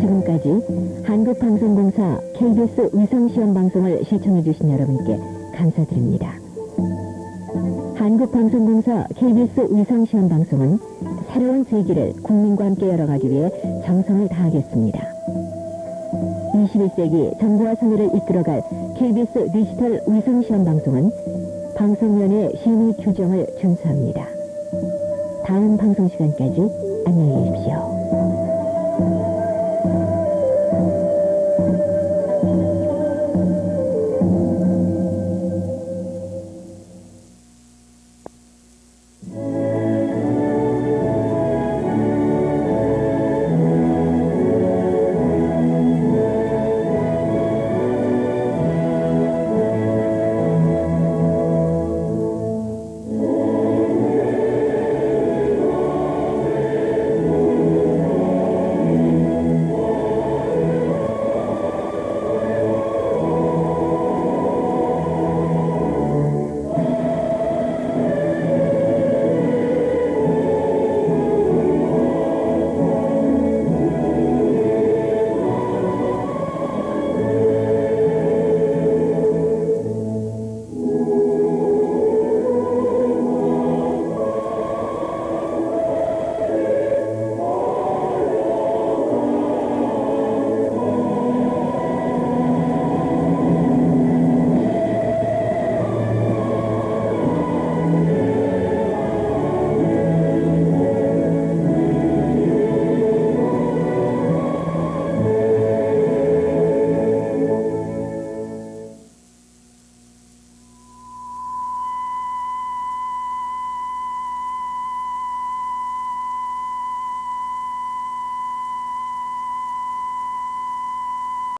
지금까지 한국방송공사 KBS 위성시험방송을 시청해주신 여러분께 감사드립니다. 한국방송공사 KBS 위성시험방송은 새로운 세기를 국민과 함께 열어가기 위해 정성을 다하겠습니다. 21세기 정보화 선회를 이끌어갈 KBS 디지털 위성시험방송은 방송위원회 심의 규정을 준수합니다. 다음 방송 시간까지 안녕히 계십시오.